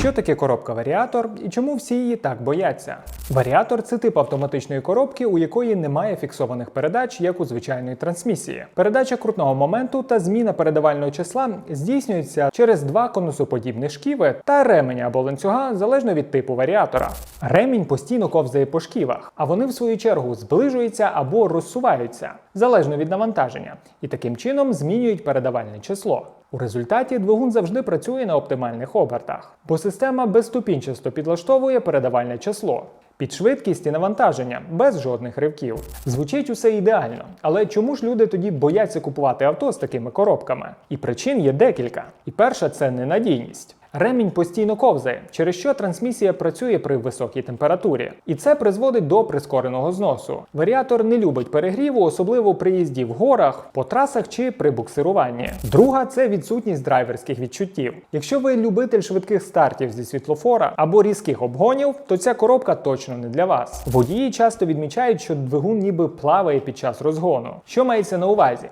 Що таке коробка варіатор і чому всі її так бояться? Варіатор це тип автоматичної коробки, у якої немає фіксованих передач, як у звичайної трансмісії. Передача крутного моменту та зміна передавального числа здійснюється через два конусоподібних шківи та ременя або ланцюга залежно від типу варіатора. Ремінь постійно ковзає по шківах, а вони в свою чергу зближуються або розсуваються залежно від навантаження, і таким чином змінюють передавальне число. У результаті двигун завжди працює на оптимальних обертах, бо система безступінчасто підлаштовує передавальне число. Під швидкість і навантаження без жодних ривків. Звучить усе ідеально, але чому ж люди тоді бояться купувати авто з такими коробками? І причин є декілька. І перша це ненадійність. Ремінь постійно ковзає, через що трансмісія працює при високій температурі, і це призводить до прискореного зносу. Варіатор не любить перегріву, особливо при їзді в горах, по трасах чи при буксируванні. Друга це відсутність драйверських відчуттів. Якщо ви любитель швидких стартів зі світлофора або різких обгонів, то ця коробка точно не для вас. Водії часто відмічають, що двигун ніби плаває під час розгону. Що мається на увазі?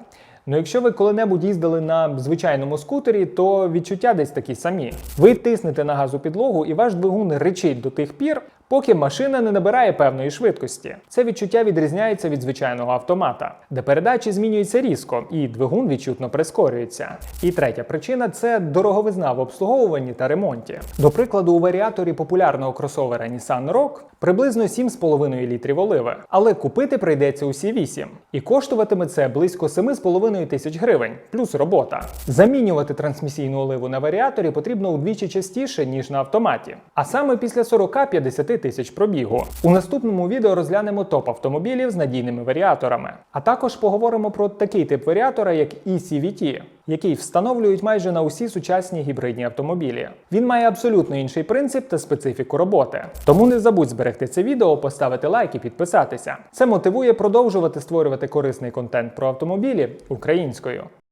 Ну, якщо ви коли-небудь їздили на звичайному скутері, то відчуття десь такі самі. Ви тиснете на газу підлогу, і ваш двигун речить до тих пір, поки машина не набирає певної швидкості. Це відчуття відрізняється від звичайного автомата, де передачі змінюються різко, і двигун відчутно прискорюється. І третя причина це дороговизна в обслуговуванні та ремонті. До прикладу, у варіаторі популярного кросовера Nissan Rogue приблизно 7,5 літрів оливи, але купити прийдеться усі 8. І коштуватиме це близько 7,5 тисяч гривень, плюс робота. Замінювати трансмісійну оливу на варіаторі потрібно удвічі частіше, ніж на автоматі, а саме після 40-50 тисяч пробігу. У наступному відео розглянемо топ автомобілів з надійними варіаторами. А також поговоримо про такий тип варіатора, як ECVT, який встановлюють майже на усі сучасні гібридні автомобілі. Він має абсолютно інший принцип та специфіку роботи. Тому не забудь зберегти це відео, поставити лайк і підписатися. Це мотивує продовжувати створювати корисний контент про автомобілі українською.